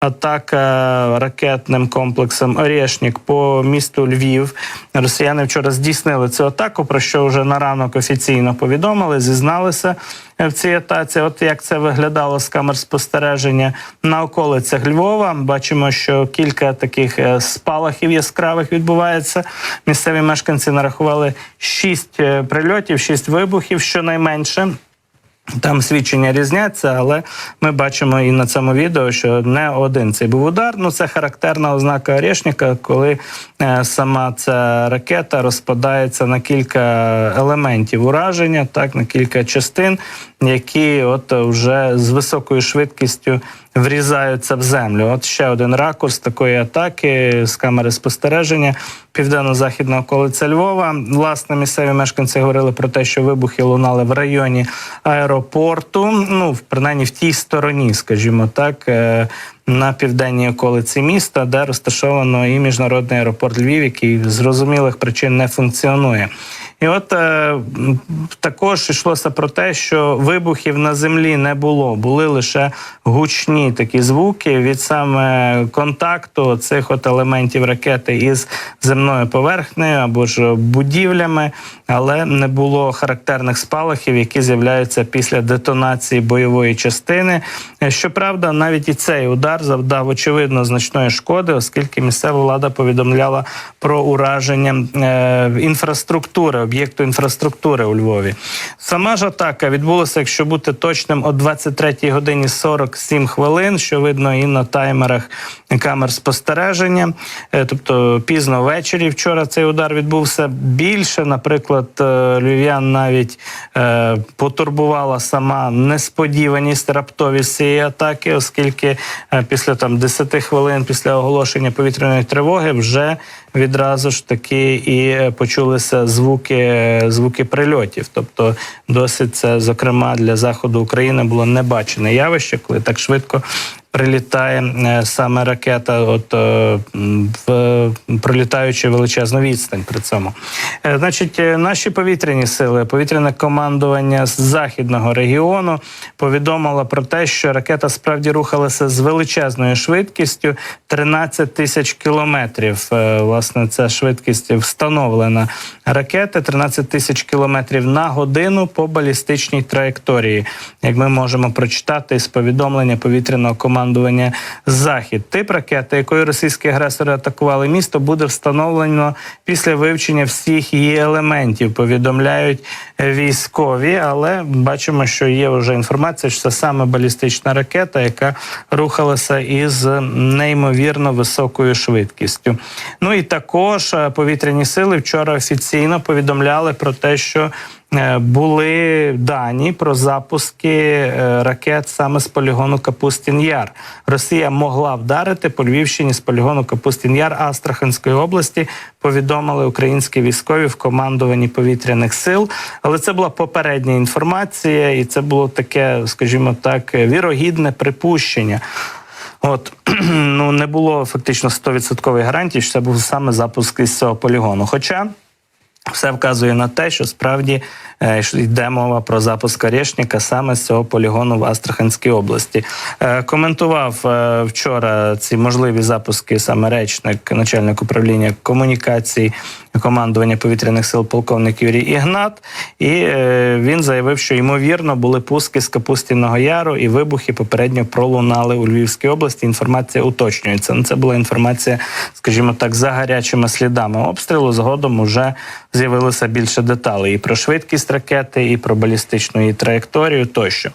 атака ракетним комплексом Орєшнік по місту Львів. Росіяни вчора здійснили цю атаку, про що вже на ранок офіційно повідомили, зізналися в цій атаці. От як це виглядало з камер спостереження на околицях Львова. Бачимо, що кілька таких е, спалахів яскравих відбувається. Місцеві мешканці нарахували шість е, прильотів, шість вибухів, щонайменше. Там свідчення різняться, але ми бачимо і на цьому відео, що не один цей був удар. Ну це характерна ознака Орешника, коли е, сама ця ракета розпадається на кілька елементів ураження, так на кілька частин, які от вже з високою швидкістю врізаються в землю. От ще один ракурс такої атаки з камери спостереження південно-західного околиця Львова. Власне, місцеві мешканці говорили про те, що вибухи лунали в районі аеропорту. Ну, принаймні в тій стороні, скажімо так. е, На південній околиці міста, де розташовано і міжнародний аеропорт Львів, який з зрозумілих причин не функціонує. І от е, також йшлося про те, що вибухів на землі не було, були лише гучні такі звуки від саме контакту цих от елементів ракети із земною поверхнею або ж будівлями, але не було характерних спалахів, які з'являються після детонації бойової частини. Е, Щоправда, навіть і цей удар завдав очевидно значної шкоди, оскільки місцева влада повідомляла про ураження е, інфраструктури, об'єкту інфраструктури у Львові. Сама ж атака відбулася, якщо бути точним, о 23 годині 47 хвилин, що видно і на таймерах камер спостереження. Е, Тобто пізно ввечері вчора цей удар відбувся більше. Наприклад, е, львів'ян навіть е, потурбувала сама несподіваність, раптовість цієї атаки, оскільки після там 10 хвилин після оголошення повітряної тривоги вже відразу ж таки і почулися звуки, звуки прильотів. Тобто, досить це, зокрема, для заходу України було небачене явище, коли так швидко. Прилітає е, саме ракета, от е, в пролітаючи величезну відстань при цьому. Е, Значить, наші повітряні сили, повітряне командування з західного регіону повідомило про те, що ракета справді рухалася з величезною швидкістю 13 тисяч кілометрів. Власне, ця швидкість встановлена ракети 13 тисяч кілометрів на годину по балістичній траєкторії, як ми можемо прочитати із повідомлення повітряного командування Захід. Тип ракети, якою російські агресори атакували місто, буде встановлено після вивчення всіх її елементів. Повідомляють військові, але бачимо, що є вже інформація, що це саме балістична ракета, яка рухалася із неймовірно високою швидкістю. Ну і також е, повітряні сили вчора офіційно повідомляли про те, що були дані про запуски е, ракет саме з полігону Капустін Яр. Росія могла вдарити по Львівщині з полігону Капустін Яр Астраханської області. Повідомили українські військові в командуванні повітряних сил. Але це була попередня інформація, і це було таке, скажімо так, вірогідне припущення. От ну не було фактично 100% гарантій, що це був саме запуск із цього полігону. Хоча все вказує на те, що справді е, йде мова про запуск Орешника саме з цього полігону в Астраханській області. Е, коментував е, вчора ці можливі запуски саме речник, начальник управління комунікацій командування повітряних сил полковник Юрій Ігнат. І е, він заявив, що ймовірно були пуски з Капустіного Яру і вибухи попередньо пролунали у Львівській області. Інформація уточнюється. Ну, Це була інформація, скажімо так, за гарячими слідами обстрілу. Згодом уже з'явилося більше деталей і про швидкість ракети, і про балістичну її траєкторію тощо.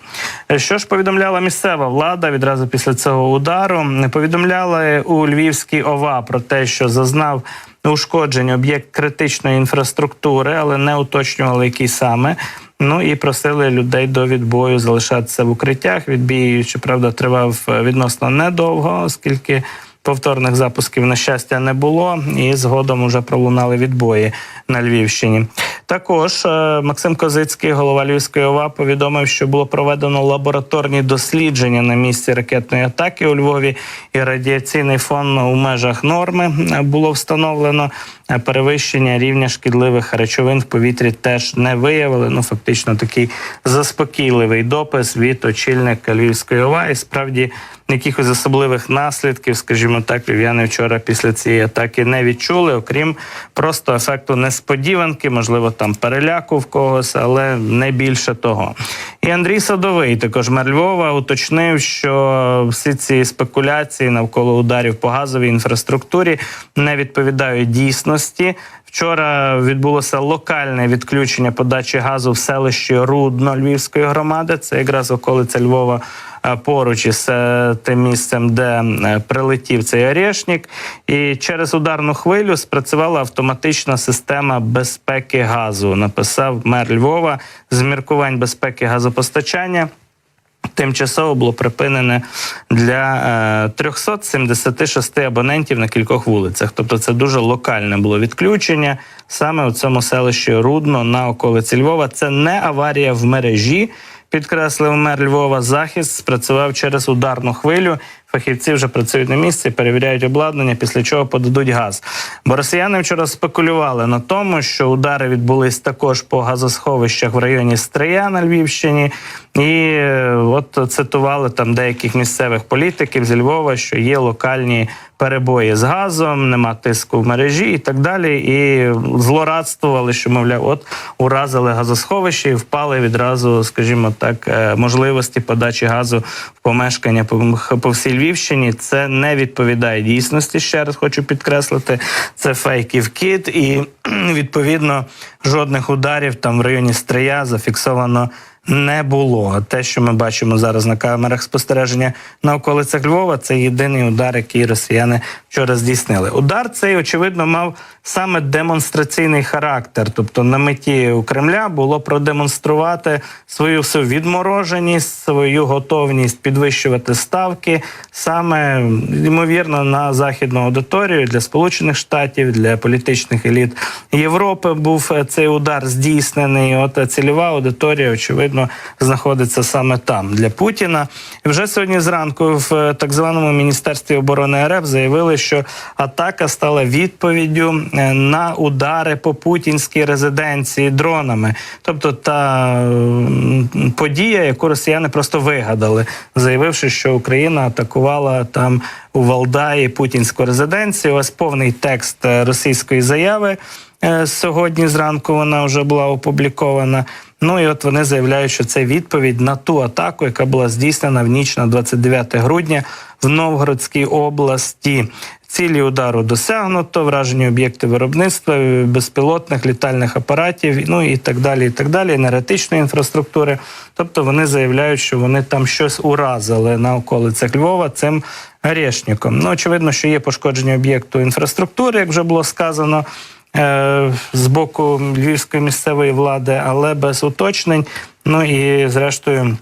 Е, Що ж повідомляла місцева влада відразу після цього удару? Повідомляли у Львівській ОВА про те, що зазнав ушкоджень об'єкт критичної інфраструктури, але не уточнювали, який саме. Ну і просили людей до відбою залишатися в укриттях. Відбій, щоправда, тривав е, відносно недовго, оскільки повторних запусків, на щастя, не було, і згодом уже пролунали відбої на Львівщині. Також е, Максим Козицький, голова Львівської ОВА, повідомив, що було проведено лабораторні дослідження на місці ракетної атаки у Львові, і радіаційний фон у межах норми е, було встановлено. Е, Перевищення рівня шкідливих речовин в повітрі теж не виявили. Ну фактично такий заспокійливий допис від очільника Львівської ОВА. І справді якихось особливих наслідків, скажімо так, львів'яни вчора після цієї атаки не відчули, окрім просто ефекту несподіванки, можливо, там переляку в когось, але не більше того. І Андрій Садовий, також мер Львова, уточнив, що всі ці спекуляції навколо ударів по газовій інфраструктурі не відповідають дійсності. Вчора відбулося локальне відключення подачі газу в селищі Рудно Львівської громади. Це якраз околиця Львова. е, Поруч із е, тим місцем, де е, прилетів цей орешник, і через ударну хвилю спрацювала автоматична система безпеки газу. Написав мер Львова з міркувань безпеки газопостачання. Тимчасово було припинене для е, 376 абонентів на кількох вулицях. Тобто, це дуже локальне було відключення саме у цьому селищі Рудно на околиці Львова. Це не аварія в мережі. Підкреслив мер Львова. Захист спрацював через ударну хвилю. Фахівці вже працюють на місці, перевіряють обладнання, після чого подадуть газ. Бо росіяни вчора спекулювали на тому, що удари відбулись також по газосховищах в районі Стрия на Львівщині, і е, от цитували там деяких місцевих політиків зі Львова, що є локальні перебої з газом, нема тиску в мережі і так далі. І злорадствували, що мовляв, от уразили газосховище і впали відразу, скажімо так, е, можливості подачі газу в помешкання по, всій Львівщині. Це не відповідає дійсності. Ще раз хочу підкреслити. Це фейків кіт, і відповідно жодних ударів там в районі Стрия зафіксовано. Не було те, що ми бачимо зараз на камерах спостереження на околицях Львова. Це єдиний удар, який росіяни вчора здійснили. Удар цей очевидно мав саме демонстраційний характер. Тобто на меті у Кремля було продемонструвати свою всю відмороженість, свою готовність підвищувати ставки, саме ймовірно на західну аудиторію для Сполучених Штатів, для політичних еліт Європи був е, цей удар здійснений. От е, цільова аудиторія, очевидно, знаходиться саме там для Путіна. І вже сьогодні зранку в е, так званому міністерстві оборони РФ заявили, що атака стала відповіддю е, на удари по путінській резиденції дронами, тобто та подія, яку росіяни просто вигадали, заявивши, що Україна атакувала там у Валдаї путінську резиденцію. Ось повний текст е, російської заяви. Сьогодні зранку вона вже була опублікована. Ну і от вони заявляють, що це відповідь на ту атаку, яка була здійснена в ніч на 29 грудня в Новгородській області. Цілі удару досягнуто, вражені об'єкти виробництва, безпілотних літальних апаратів, ну і так далі, і так далі, енергетичної інфраструктури. Тобто вони заявляють, що вони там щось уразили на околицях Львова цим Орешником. Ну, очевидно, що є пошкодження об'єкту інфраструктури, як вже було сказано. Е, З боку львівської місцевої влади, але без уточнень. Ну і зрештою,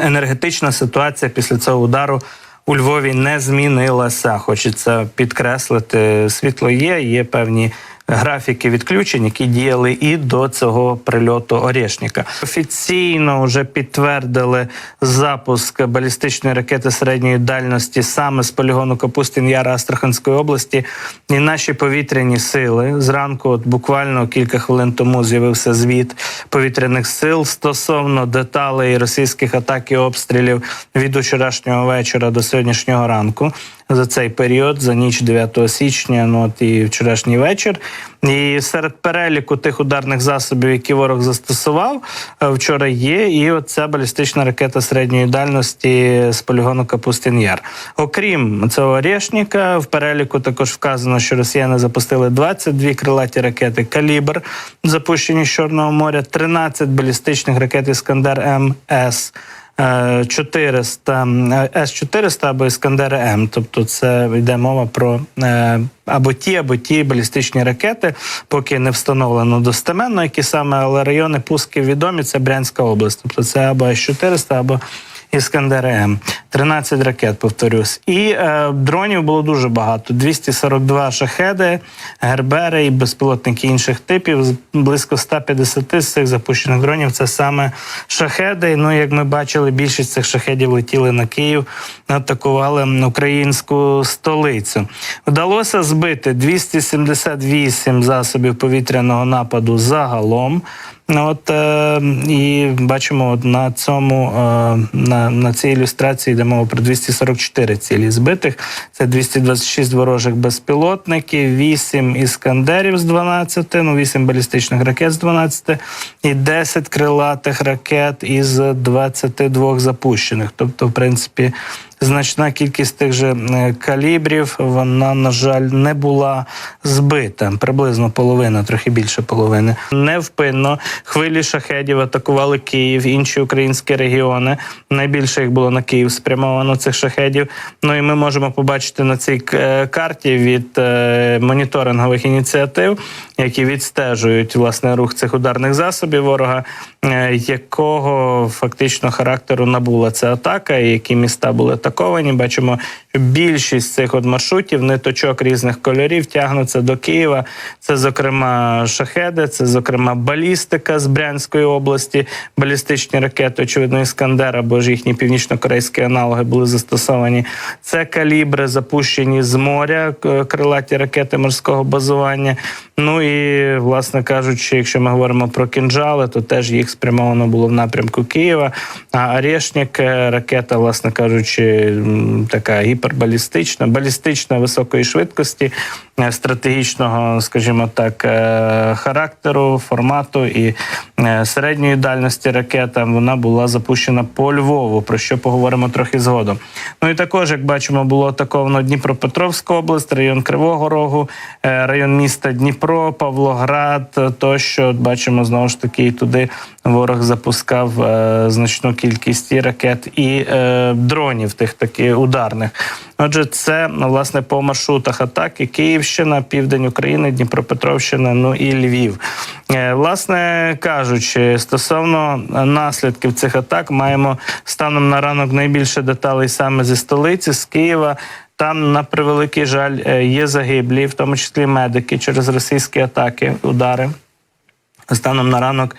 енергетична ситуація після цього удару у Львові не змінилася. Хочеться підкреслити, світло є, є певні. Графіки відключень, які діяли і до цього прильоту Орешника. Офіційно вже підтвердили запуск балістичної ракети середньої дальності саме з полігону Капустин Яра Астраханської області. І наші повітряні сили зранку, от буквально кілька хвилин тому, з'явився звіт повітряних сил стосовно деталей російських атак і обстрілів від вчорашнього вечора до сьогоднішнього ранку. За цей період, за ніч 9 січня, ну от і вчорашній вечір. І серед переліку тих ударних засобів, які ворог застосував, е, вчора є. І оця балістична ракета середньої дальності з полігону Капустин Яр. Окрім цього Орешника, в переліку також вказано, що росіяни запустили 22 крилаті ракети Калібр, запущені з Чорного моря, 13 балістичних ракет Іскандер МС. Е, 400 С-400 або Іскандер М. Тобто це йде мова про е, або ті, або ті балістичні ракети, поки не встановлено достеменно, які саме, але райони пусків відомі, це Брянська область. Тобто це або С-400, або Іскандер М. 13 ракет, повторюсь. І е, дронів було дуже багато: 242 шахеди, гербери і безпілотники інших типів. Близько 150 з цих запущених дронів це саме шахеди. Ну, як ми бачили, більшість цих шахедів летіли на Київ, атакували українську столицю. Вдалося збити 278 засобів повітряного нападу загалом. Ну, От е, і бачимо на цьому е, на, на цій ілюстрації йде мова про 244 цілі збитих. Це 226 ворожих безпілотників, 8 іскандерів з 12, ну 8 балістичних ракет з 12 і 10 крилатих ракет із 22 запущених. Тобто, в принципі, значна кількість тих же е, калібрів, вона, на жаль, не була збита. Приблизно половина, трохи більше половини. Невпинно хвилі шахедів атакували Київ, інші українські регіони. Найбільше їх було на Київ спрямовано цих шахедів. Ну і ми можемо побачити на цій е, карті від е, моніторингових ініціатив, які відстежують власне рух цих ударних засобів ворога, якого фактично характеру набула ця атака, і які міста були атаковані. Бачимо, що більшість цих от маршрутів, ниточок різних кольорів тягнуться до Києва. Це, зокрема, шахеди, це, зокрема, балістика з Брянської області, балістичні ракети, очевидно, Іскандер або ж їхні північно-корейські аналоги були застосовані. Це калібри, запущені з моря, крилаті ракети морського базування. Ну і, власне кажучи, якщо ми говоримо про кінжали, то теж їх спрямовано було в напрямку Києва. А Орешник, е, ракета, власне кажучи, така гіпербалістична, балістична високої швидкості, е, стратегічного, скажімо так, е, характеру, формату і е, середньої дальності ракета. Вона була запущена по Львову, про що поговоримо трохи згодом. Ну і також, як бачимо, було атаковано Дніпропетровську область, район Кривого Рогу, район міста Дніпро, Павлоград. Тощо бачимо знову ж таки і туди ворог запускав значну кількість і ракет і дронів, тих таки ударних. Отже, це власне по маршрутах атаки Київщина, південь України, Дніпропетровщина, ну і Львів. Е, Власне кажучи, стосовно наслідків цих атак, маємо станом на ранок найбільше деталей саме зі столиці, з Києва. Там, на превеликий жаль, е, є загиблі, в тому числі медики через російські атаки, удари. Станом на ранок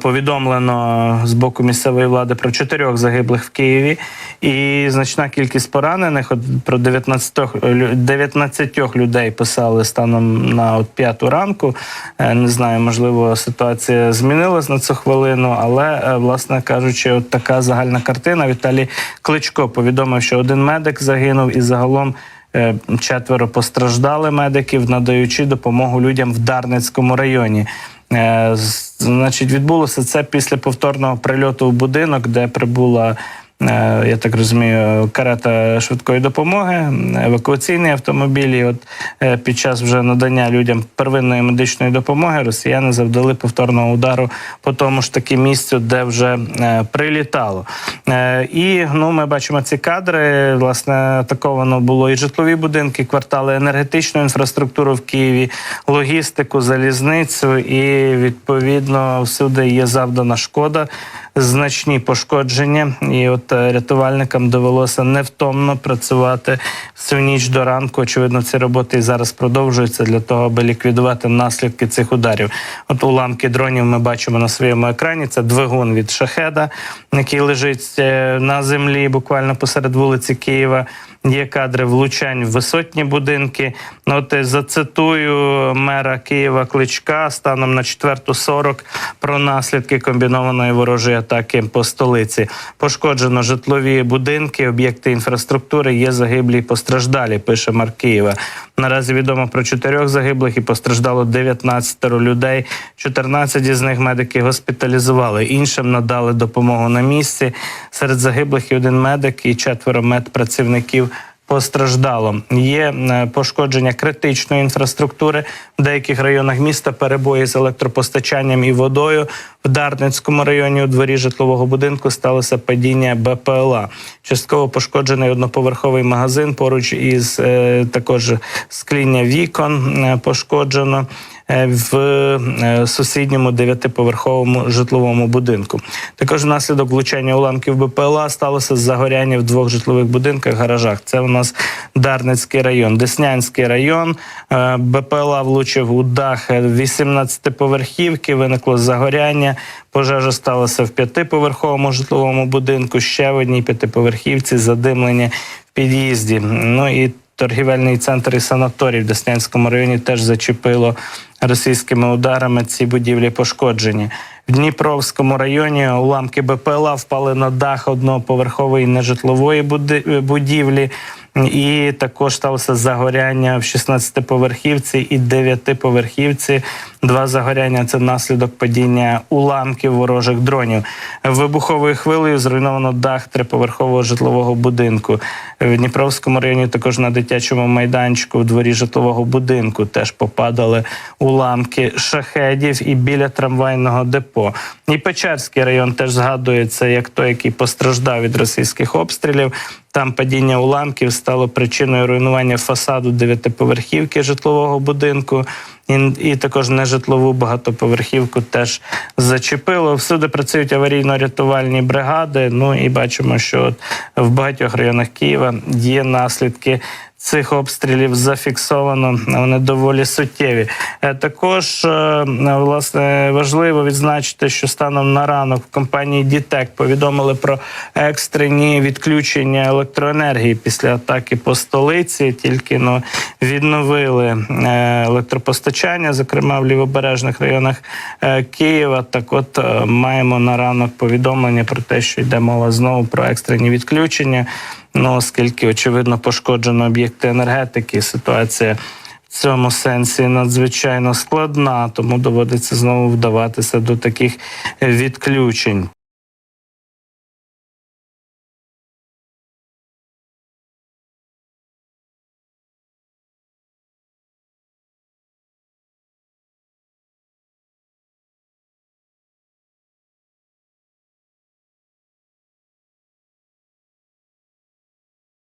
повідомлено з боку місцевої влади про чотирьох загиблих в Києві і значна кількість поранених. От про 19, лю- 19 людей писали станом на от п'яту ранку. Е, Не знаю, можливо, ситуація змінилась на цю хвилину, але е, власне кажучи, от така загальна картина. Віталій Кличко повідомив, що один медик загинув і загалом. Е, Четверо постраждали медиків, надаючи допомогу людям в Дарницькому районі. Е, Значить, відбулося це після повторного прильоту в будинок, де прибула. Е, Я так розумію, карета швидкої допомоги, евакуаційний автомобіль. І от е, під час вже надання людям первинної медичної допомоги росіяни завдали повторного удару по тому ж таки місцю, де вже е, прилітало. І ну, ми бачимо ці кадри. Власне, атаковано було і житлові будинки, квартали, енергетичну інфраструктуру в Києві, логістику, залізницю, і відповідно всюди є завдана шкода, значні пошкодження. І от е, рятувальникам довелося невтомно працювати всю ніч до ранку. Очевидно, ці роботи і зараз продовжуються для того, аби ліквідувати наслідки цих ударів. От уламки дронів ми бачимо на своєму екрані. Це двигун від шахеда, який лежить е, на землі, буквально посеред вулиці Києва. Є кадри влучань в висотні будинки. Ну, от е, зацитую мера Києва Кличка станом на 4.40 про наслідки комбінованої ворожої атаки по столиці. Пошкоджено житлові будинки, об'єкти інфраструктури. Є загиблі і постраждалі. Пише мер Києва. Наразі відомо про чотирьох загиблих і постраждало 19 людей. 14 із них медики госпіталізували. Іншим надали допомогу на місці. Серед загиблих і один медик і четверо медпрацівників постраждало. Є е, пошкодження критичної інфраструктури в деяких районах міста, перебої з електропостачанням і водою. В Дарницькому районі у дворі житлового будинку сталося падіння БПЛА. Частково пошкоджений одноповерховий магазин поруч із е, також скління вікон е, пошкоджено в е, сусідньому дев'ятиповерховому житловому будинку. Також внаслідок влучання уламків БПЛА сталося загоряння в двох житлових будинках, гаражах. Це у нас Дарницький район, Деснянський район. Е, БПЛА влучив у дах 18-поверхівки, виникло загоряння. Пожежа сталася в п'ятиповерховому житловому будинку, ще в одній п'ятиповерхівці, задимлення в під'їзді. Ну і торгівельний центр і санаторій в Деснянському районі теж зачепило російськими ударами. Ці будівлі пошкоджені. В Дніпровському районі уламки БПЛА впали на дах одноповерхової нежитлової будівлі. І також сталося загоряння в 16-поверхівці і 9-поверхівці. Два загоряння це наслідок падіння уламків ворожих дронів. Вибуховою хвилею зруйновано дах триповерхового житлового будинку. В Дніпровському районі також на дитячому майданчику в дворі житлового будинку теж попадали уламки шахедів і біля трамвайного депо. І Печерський район теж згадується як той, який постраждав від російських обстрілів. Там падіння уламків стало причиною руйнування фасаду дев'ятиповерхівки житлового будинку. І, і також нежитлову багатоповерхівку теж зачепило. Всюди працюють аварійно-рятувальні бригади. Ну і бачимо, що от в багатьох районах Києва є наслідки. Цих обстрілів зафіксовано, вони доволі суттєві. Е, Також е, власне важливо відзначити, що станом на ранок в компанії Дітек повідомили про екстрені відключення електроенергії після атаки по столиці. Тільки ну відновили е, електропостачання, зокрема в лівобережних районах е, Києва. Так, от е, маємо на ранок повідомлення про те, що йде мова знову про екстрені відключення. Ну, оскільки очевидно пошкоджено об'єкти енергетики, ситуація в цьому сенсі надзвичайно складна, тому доводиться знову вдаватися до таких відключень.